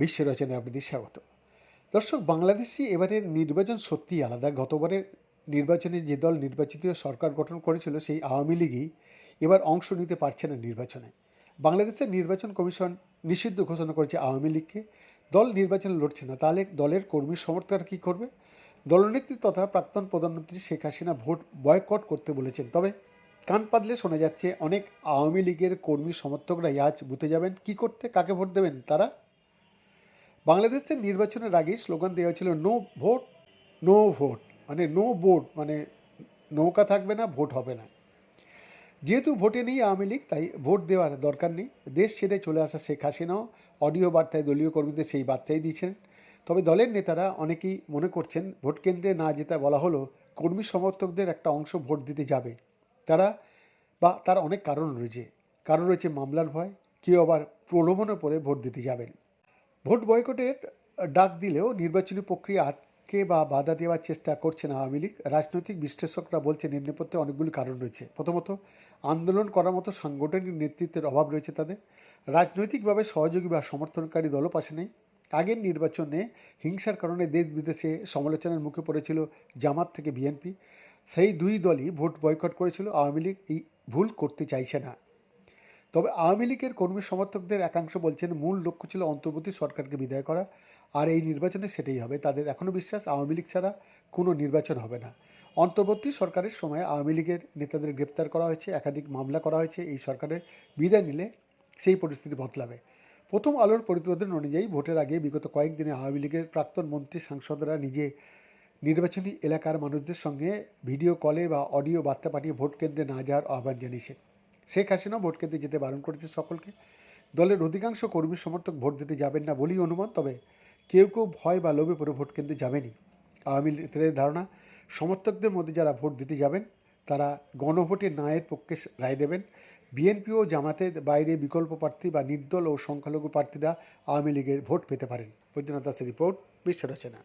বিশ্ব রচনায় আপনাদের স্বাগত দর্শক বাংলাদেশি এবারের নির্বাচন সত্যিই আলাদা। গতবারের নির্বাচনে যে দল নির্বাচিত সরকার গঠন করেছিল, সেই আওয়ামী লীগই এবার অংশ নিতে পারছে না নির্বাচনে। বাংলাদেশের নির্বাচন কমিশন নিষিদ্ধ ঘোষণা করেছে আওয়ামী লীগকে। দল নির্বাচনে লড়ছে না, তাহলে দলের কর্মী সমর্থকরা কী করবে? দলনেত্রী তথা প্রাক্তন প্রধানমন্ত্রী শেখ হাসিনা ভোট বয়কট করতে বলেছেন, তবে কান পাতলে শোনা যাচ্ছে, অনেক আওয়ামী লীগের কর্মী সমর্থকরাই আজ বুথে যাবেন। কি করতে, কাকে ভোট দেবেন তারা? বাংলাদেশের নির্বাচনের আগেই স্লোগান দেওয়া ছিল নো ভোট নো ভোট। মানে নো ভোট মানে নৌকা থাকবে না, ভোট হবে না। যেহেতু ভোটে নেই আওয়ামী লীগ, তাই ভোট দেওয়ার দরকার নেই। দেশ ছেড়ে চলে আসা শেখ হাসিনাও অডিও বার্তায় দলীয় কর্মীদের সেই বার্তাই দিয়েছেন তবে দলের নেতারা অনেকেই মনে করছেন, ভোট কেন্দ্রে না যেতে বলা হলো কর্মী সমর্থকদের একটা অংশ ভোট দিতে যাবে। তারা বা তার অনেক কারণ রয়েছে। কারণ রয়েছে মামলার ভয়, কেউ আবার প্রলোভনে পড়ে ভোট দিতে যাবেন। ভোট বয়কটের ডাক দিলেও নির্বাচনী প্রক্রিয়া আটকে বা বাধা দেওয়ার চেষ্টা করছেন আওয়ামী লীগ। রাজনৈতিক বিশ্লেষকরা বলছেন, এর নেপথ্যে অনেকগুলি কারণ রয়েছে। প্রথমত, আন্দোলন করার মতো সাংগঠনিক নেতৃত্বের অভাব রয়েছে তাদের। রাজনৈতিকভাবে সহযোগী বা সমর্থনকারী দলও পাশে নেই। আগের নির্বাচনে হিংসার কারণে দেশ বিদেশে সমালোচনার মুখে পড়েছিল জামাত থেকে বিএনপি। সেই দুই দলই ভোট বয়কট করেছিল, আওয়ামী লীগ এই ভুল করতে চাইছে না। তবে আওয়ামী লীগের কর্মী সমর্থকদের একাংশ বলছেন, মূল লক্ষ্য ছিল অন্তর্বর্তী সরকারকে বিদায় করা, আর এই নির্বাচনে সেটাই হবে। তাদের এখনও বিশ্বাস, আওয়ামী লীগ ছাড়া কোনো নির্বাচন হবে না। অন্তর্বর্তী সরকারের সময় আওয়ামী লীগের নেতাদের গ্রেপ্তার করা হয়েছে, একাধিক মামলা করা হয়েছে, এই সরকারের বিদায় নিলে সেই পরিস্থিতি বদলাবে। প্রথম আলোর প্রতিবেদন অনুযায়ী ভোটের আগে বিগত কয়েকদিনে আওয়ামী লীগের প্রাক্তন মন্ত্রী সাংসদরা নিজে নির্বাচনী এলাকার মানুষদের সঙ্গে ভিডিও কলে বা অডিও বার্তা পাঠিয়ে ভোট কেন্দ্রে না যাওয়ার আহ্বান জানিয়েছে। শেখ হাসিনা ভোট কেন্দ্রে যেতে বারণ করেছে সকলকে। দলের অধিকাংশ কর্মী সমর্থক ভোট দিতে যাবেন না বলেই অনুমান, তবে কেউ কেউ ভয় বা লোভে পড়ে ভোট কেন্দ্রে যাবেনই। আওয়ামী লীগের ধারণা, সমর্থকদের মধ্যে যারা ভোট দিতে যাবেন, তারা গণভোটে নায়ের পক্ষে রায় দেবেন। বিএনপি ও জামাতের বাইরে বিকল্প প্রার্থী বা নির্দল ও সংখ্যালঘু প্রার্থীরা আওয়ামী লীগের ভোট পেতে পারেন। বৈদ্যনাথ দাসের রিপোর্ট, বিশ্ব রচনা।